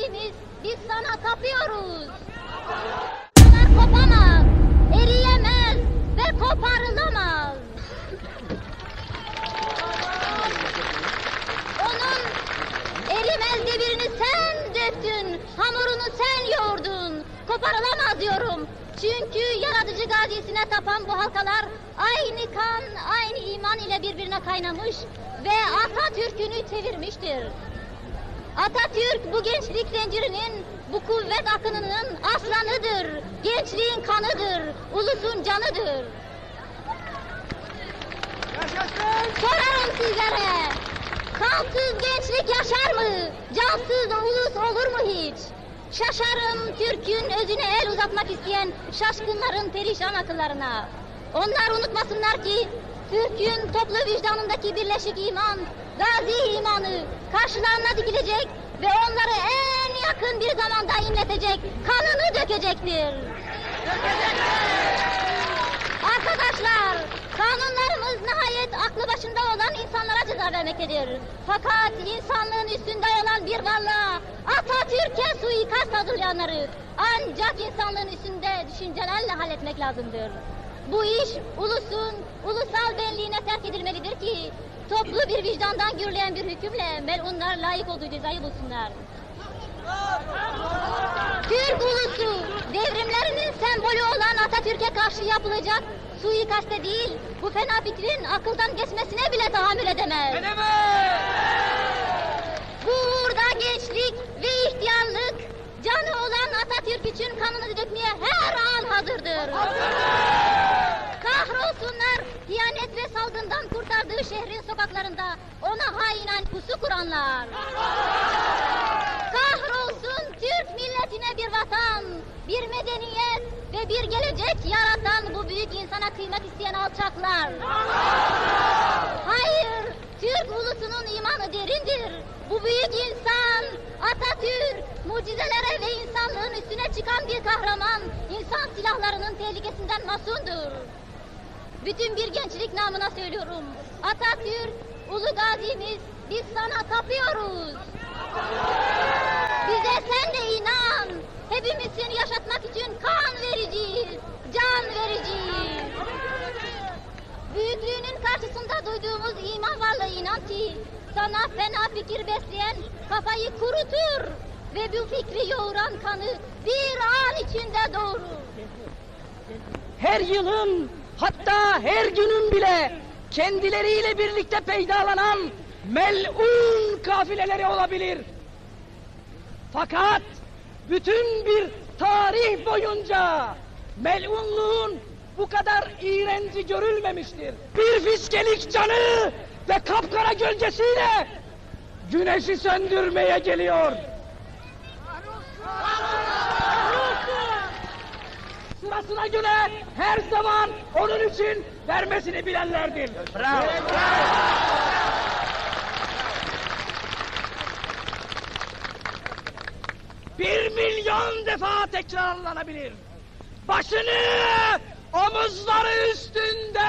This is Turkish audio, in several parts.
gazimiz biz sana tapıyoruz. Bunlar kopamaz, eriyemez ve koparılamaz. Onun erimez debirini sen döktün, hamurunu sen yoğurdun. Koparılamaz diyorum. Çünkü yaratıcı gazisine tapan bu halkalar aynı kan, aynı iman ile birbirine kaynamış ve Atatürk'ünü çevirmiştir. Atatürk bu gençlik zincirinin, bu kuvvet akınının aslanıdır. Gençliğin kanıdır, ulusun canıdır. Sorarım sizlere, kansız gençlik yaşar mı? Cansız ulus olur mu hiç? Şaşarım Türk'ün özüne el uzatmak isteyen şaşkınların perişan akıllarına. Onlar unutmasınlar ki Türk'ün toplu vicdanındaki birleşik iman, gazi imanı karşılarına dikilecek ve onları en yakın bir zamanda inletecek, kanını dökecektir. Arkadaşlar, kanunlarımız nihayet aklı başında olan insanlara ceza vermektedir. Fakat insanlığın üstünde olan bir varlığa, Atatürk'e suikast hazırlayanları ancak insanlığın üstünde düşüncelerle halletmek lazımdır. Bu iş ulusun, ulusal benliğine terk edilmelidir ki toplu bir vicdandan gürleyen bir hükümle melunlar layık olduğu cezayı bulsunlar. Türk ulusu devrimlerinin sembolü olan Atatürk'e karşı yapılacak suikaste değil, bu fena fikrin akıldan geçmesine bile tahammül edemez. Bu uğurda gençlik ve ihtiyarlık canı olan Atatürk için kanını dökmeye her an hazırdır. Kahrolsunlar kurtardığı şehrin sokaklarında ona hainen pusu kuranlar. Kahrolsun Türk milletine bir vatan, bir medeniyet ve bir gelecek yaratan bu büyük insana kıymak isteyen alçaklar. Hayır, Türk ulusunun imanı derindir. Bu büyük insan, Atatürk, mucizelere ve insanlığın üstüne çıkan bir kahraman, insan silahlarının tehlikesinden masundur. Bütün bir gençlik namına söylüyorum. Atatürk, ulu gazimiz, biz sana tapıyoruz. Bize sen de inan. Hepimiz seni yaşatmak için kan vereceğiz, can vereceğiz. Büyüklüğünün karşısında duyduğumuz iman varlığı inan ki sana fena fikir besleyen kafayı kurutur ve bu fikri yoğuran kanı bir an içinde doğurur. her yılın hatta her günün bile kendileriyle birlikte peydalanan melun kafileleri olabilir. Fakat bütün bir tarih boyunca melunluğun bu kadar iğrenci görülmemiştir. Bir fiskelik canı ve kapkara gölgesiyle güneşi söndürmeye geliyor. Sırasına göre her zaman onun için vermesini bilenlerdir. Bravo. Bir milyon defa tekrarlanabilir. Başını omuzları üstünde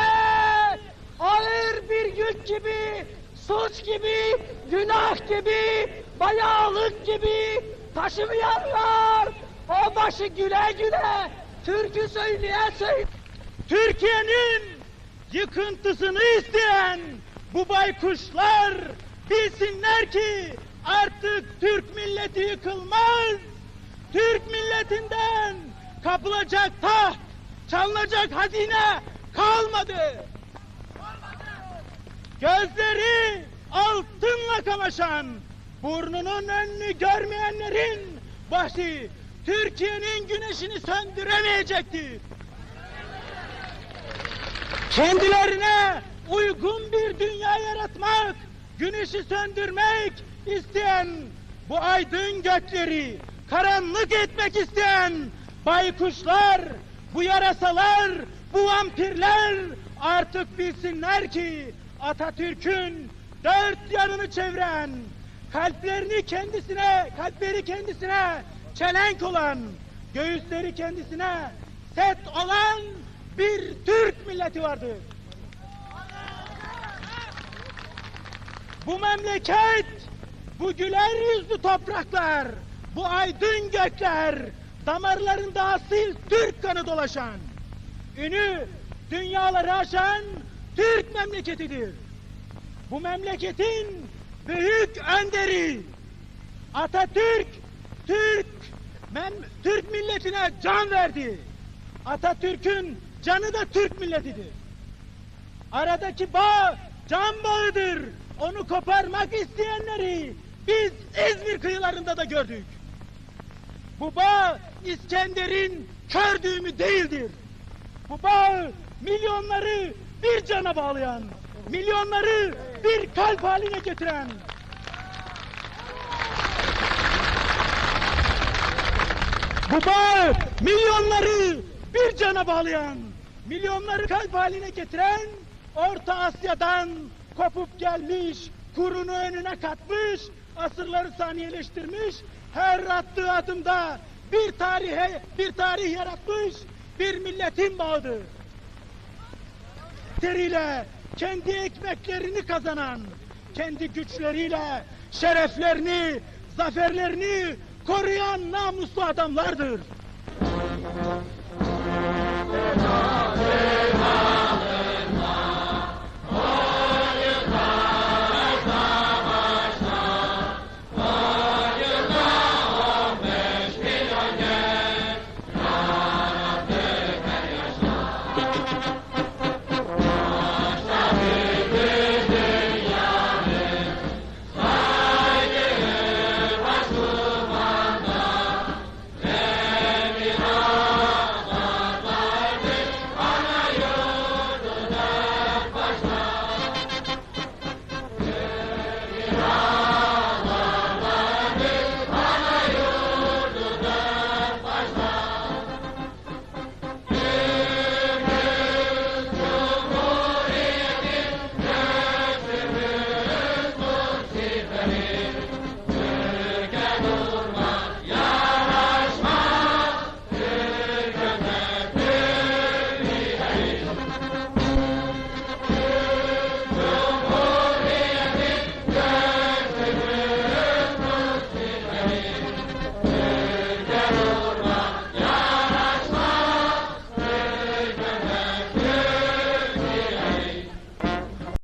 ağır bir yük gibi, suç gibi, günah gibi, bayağılık gibi taşımayanlar o başı güle güle türkü söyleye söyle. Türkiye'nin yıkıntısını isteyen bu baykuşlar bilsinler ki artık Türk milleti yıkılmaz. Türk milletinden kapılacak taht, çalınacak hazine kalmadı. Gözleri altınla kamaşan, burnunun önünü görmeyenlerin başı Türkiye'nin güneşini söndüremeyecektir. Kendilerine uygun bir dünya yaratmak, güneşi söndürmek isteyen, bu aydın gökleri karanlık etmek isteyen baykuşlar, bu yarasalar, bu vampirler artık bilsinler ki Atatürk'ün dört yanını çeviren, kalplerini kendisine, kalpleri kendisine çelenk olan, göğüsleri kendisine set olan bir Türk milleti vardır. Bu memleket, bu güler yüzlü topraklar, bu aydın gökler, damarlarında asil Türk kanı dolaşan, ünü dünyaları aşan Türk memleketidir. Bu memleketin büyük önderi Atatürk, Türk, mem, Türk milletine can verdi. Atatürk'ün canı da Türk milletidir. Aradaki bağ can bağıdır. Onu koparmak isteyenleri biz İzmir kıyılarında da gördük. Bu bağ İskender'in kör düğümü değildir. Bu bağ milyonları bir cana bağlayan, milyonları bir kalp haline getiren, bu bağ milyonları bir cana bağlayan, milyonları kalp haline getiren, Orta Asya'dan kopup gelmiş, kurunu önüne katmış, asırları saniyeleştirmiş, her attığı adımda bir tarihe, bir tarih yaratmış, bir milletin bağıdır. Teriyle kendi ekmeklerini kazanan, kendi güçleriyle şereflerini, zaferlerini koruyan namuslu adamlardır. Helal.